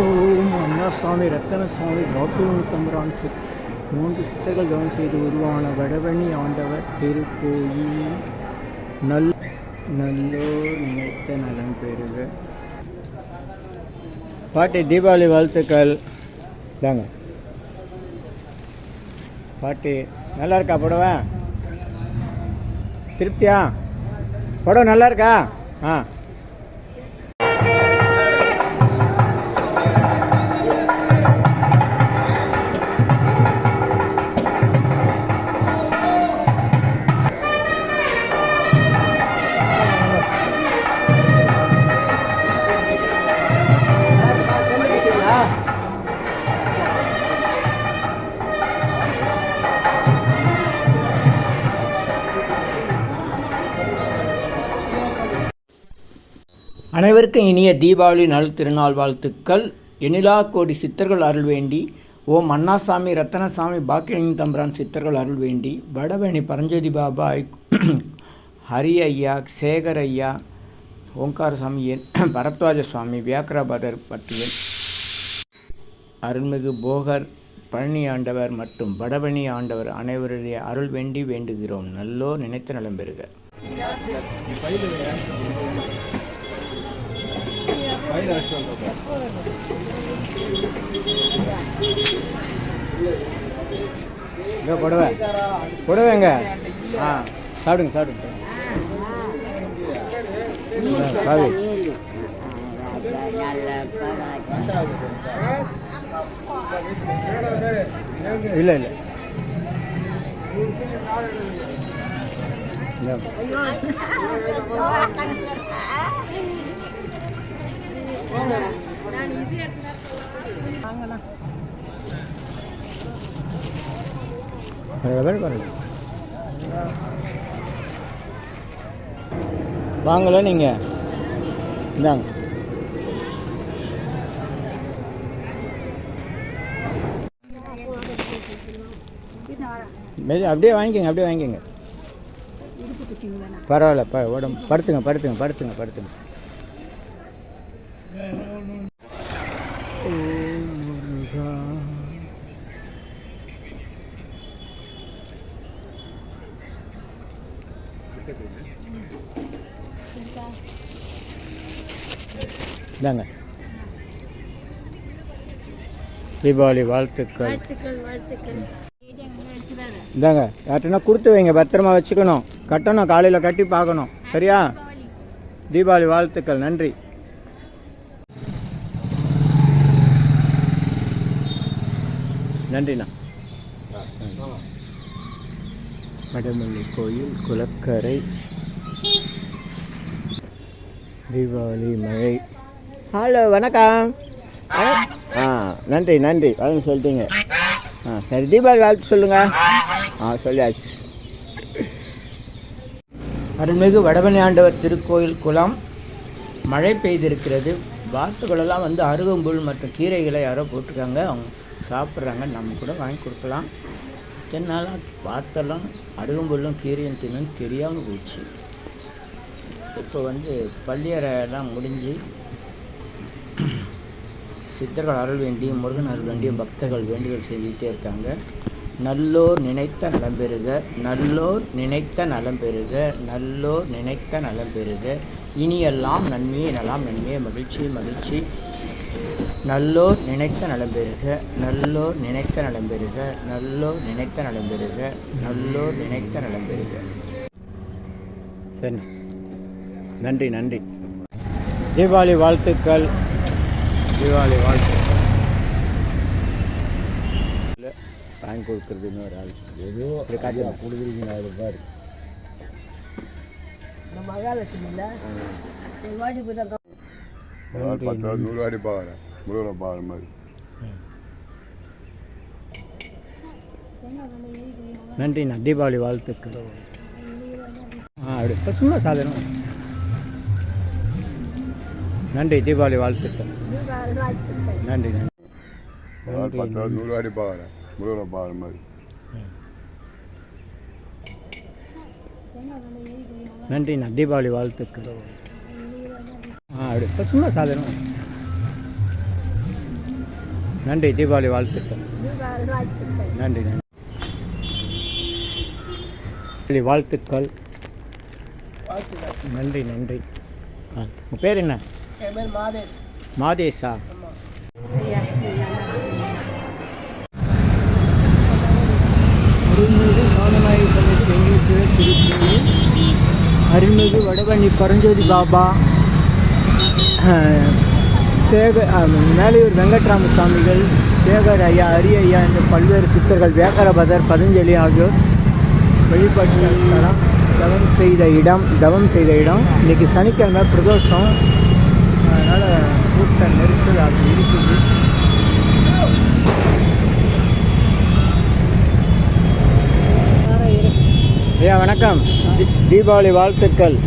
ஓம் அண்ணாசாமி ரத்தனசாமி பாக்கியம் தம்பரான் சித் மூன்று சித்தர்கள் கவனம் செய்து உருவான வடவணி ஆண்டவர் திருக்கோயில். நல் நல்லோர் நினைத்த நலம் பெறுக. பாட்டி தீபாவளி வாழ்த்துக்கள். தாங்க பாட்டி நல்லா இருக்கா புடவை? திருப்தியா? புடவை நல்லா இருக்கா ஆ. அனைவருக்கும் இனிய தீபாவளி நல் திருநாள் வாழ்த்துக்கள். எனிலா கோடி சித்தர்கள் அருள் வேண்டி ஓம் அண்ணாசாமி ரத்தனசாமி பாக்கியலிங்க தம்பரான் சித்தர்கள் அருள் வேண்டி வடவேணி பரஞ்சோதி பாபா ஹரி ஐயா சேகர் ஐயா ஓங்காரசாமி பரத்வாஜ சுவாமி வியாக்கராபதர் பட்டியல் அருள்மிகு போகர் பழனி ஆண்டவர் மற்றும் வடபழனி ஆண்டவர் அனைவருடைய அருள் வேண்டி வேண்டுகிறோம். நல்லோ நினைத்த நலம் பெறுக. இங்கே புடவை. புடவைங்க ஆ சாப்பிடுங்க சாப்பிடுங்க. காவி இல்லை இல்லை. இந்தாங்க. வாங்கல நீங்க. இந்தாங்க. அப்படியே வாங்கிக்கோங்க அப்படியே வாங்கிக்கோங்க. பரவாயில்ல ப உடம்பு படுத்துங்க படுத்துங்க படுத்துங்க படுத்துங்க. இந்தாங்க. தீபாவளி வாழ்த்துக்கள். இந்தாங்க. யார்ட்டனா கொடுத்து வைங்க பத்திரமா வச்சுக்கணும். கட்டணும் காலையில் கட்டி பார்க்கணும். சரியா? தீபாவளி வாழ்த்துக்கள். நன்றி. நன்றிண்ணா. வடமல்லி கோயில் குளக்கரை தீபாவளி மழை. ஹலோ வணக்கம். ஆ நன்றி நன்றி. வளர்ந்து சொல்லிட்டீங்க. ஆ சரி தீபாவளி வாழ்த்து சொல்லுங்க. ஆ சொல்லியாச்சு. அருள்மிகு வடபழனி ஆண்டவர் திருக்கோயில் குளம். மழை பெய்திருக்கிறது. வாத்துகளெல்லாம் வந்து அருகம்புல் மற்றும் கீரைகளை யாரோ போட்டிருக்காங்க. அவங்க சாப்பிட்றாங்க. நம்ம கூட வாங்கி கொடுக்கலாம். இத்தனை நாளாக பார்த்தெல்லாம் அருகம்புல்லும் கீரையும் தின்னு தெரியாமல் போச்சு. இப்போ வந்து பள்ளியறையெல்லாம் முடிஞ்சு சித்தர்கள் அருள் வேண்டி முருகன் அருள் வேண்டிய பக்தர்கள் வேண்டுதல் செஞ்சுக்கிட்டே இருக்காங்க. நல்லோர் நினைத்த நலம் பெறுக. நல்லோர் நினைத்த நலம் பெறுக. நல்லோர் நினைத்த நலம் பெறுக. இனியெல்லாம் நன்மையே நலாம் நன்மையே. மகிழ்ச்சி மகிழ்ச்சி. நல்லோர் நினைத்த நலம் பெறுக நல்லோர் நினைத்த நலம் பெறுக நல்லோர் நினைத்த நலம் பெறுக நல்லோர் நினைத்த நலம் பெறுக சரி. நன்றி நன்றி. தீபாவளி வாழ்த்துக்கள். தீபாவளி வாழ்த்துக்கள். வாங்கி கொடுக்குறது இன்னொரு ஆள். ஏதோ கொடுக்குறீங்க அது பாரு. நன்றி, பத்து நூறு வாடி பார்க்குறேன் முருகனை பார்க்குற மாதிரி நன்றிண்ணா தீபாவளி வாழ்த்துக்கள். ஆ அப்படி இப்ப சும்மா சாதாரணம் நன்றி தீபாவளி வாழ்த்துக்கள். நன்றி நன்றி. பத்து நூறு வாடி பார்க்குறேன் முருகனை பார்க்குற மாதிரி நன்றிண்ணா தீபாவளி வாழ்த்துக்கள். ஆ அப்படி இப்ப சும்மா சாதாரணம் நன்றி தீபாவளி வாழ்த்துக்கள். நன்றி நன்றி. தீபாவளி வாழ்த்துக்கள். நன்றி நன்றி. ஆ உங்கள் பேர் என்ன? மாதேஷா. அருள்மிகு சாதனாய சமேத வெங்கடேஸ்வரர் திருக்கோயில். அருள்மிகு வடபழனி பரஞ்சோதி பாபா. சேக மேலையூர் வெங்கட்ராம சுவாமிகள் சேகர் ஐயா அரிய ஐயா என்ற பல்வேறு சித்தர்கள் வியாக்கரபதர் பதஞ்சலி ஆகியோர் வழிபாட்டு தலம் தவம் செய்த இடம் தவம் செய்த இடம். இன்றைக்கி சனிக்கிழமை பிரதோஷம். அதனால் கூட்ட நெரிசல் அப்படி இருக்குது. ஐயா வணக்கம். தீபாவளி வாழ்த்துக்கள்.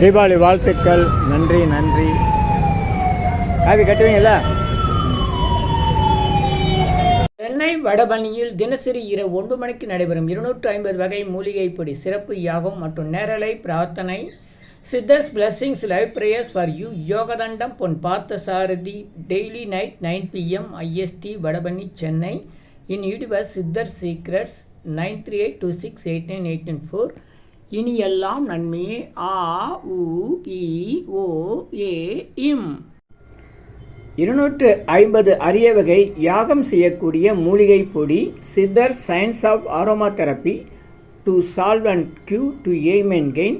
தீபாவளி வாழ்த்துக்கள். நன்றி நன்றி. காவி கட்டுவீங்களா சென்னை வடபழனியில் தினசரி இரவு ஒன்பது மணிக்கு நடைபெறும் இருநூற்று ஐம்பது வகை மூலிகை பொடி சிறப்பு யாகம் மற்றும் நேரலை பிரார்த்தனை. Siddhars blessings live prayers for you யோகதண்டம் Pon Parthasarathy daily night nine PM IST Vadapalani Chennai in யூடிவர்ஸ் சித்தர் secrets nine three eight two six eight nine eight nine four. இனி எல்லாம் நன்மையே. ஆ உ இ ஓ ஏ இம். இருநூற்று ஐம்பது அரிய வகை யாகம் செய்யக்கூடிய மூலிகை பொடி சித்தர் science of aromatherapy to solve and cure to aim and gain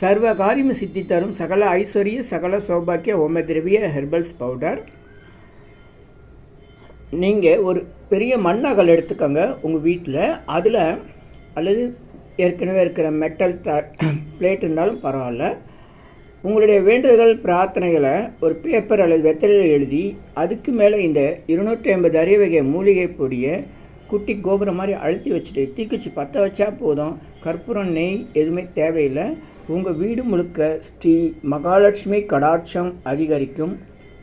சர்வ காரியம் சித்தி தரும் சகல ஐஸ்வர்ய சகல சௌபாக்கிய ஓம திரவிய ஹெர்பல்ஸ் பவுடர் நீங்கள் ஒரு பெரிய மண்ணகல் எடுத்துக்கோங்க உங்கள் வீட்டில் அதில் அல்லது ஏற்கனவே இருக்கிற மெட்டல் த பிளேட் இருந்தாலும் பரவாயில்ல. உங்களுடைய வேண்டுதல்கள் பிரார்த்தனைகளை ஒரு பேப்பர் அல்லது வெத்தலையில் எழுதி அதுக்கு மேலே இந்த இருநூற்றி ஐம்பது அரிய வகை மூலிகை பொடியை குட்டி கோபுரம் மாதிரி அழுத்தி வச்சுட்டு தீக்குச்சி பற்ற வச்சா போதும். கற்பூரம் நெய் எதுவுமே தேவையில்லை. உங்கள் வீடு முழுக்க ஸ்ரீ மகாலட்சுமி கடாட்சம் அதிகரிக்கும்.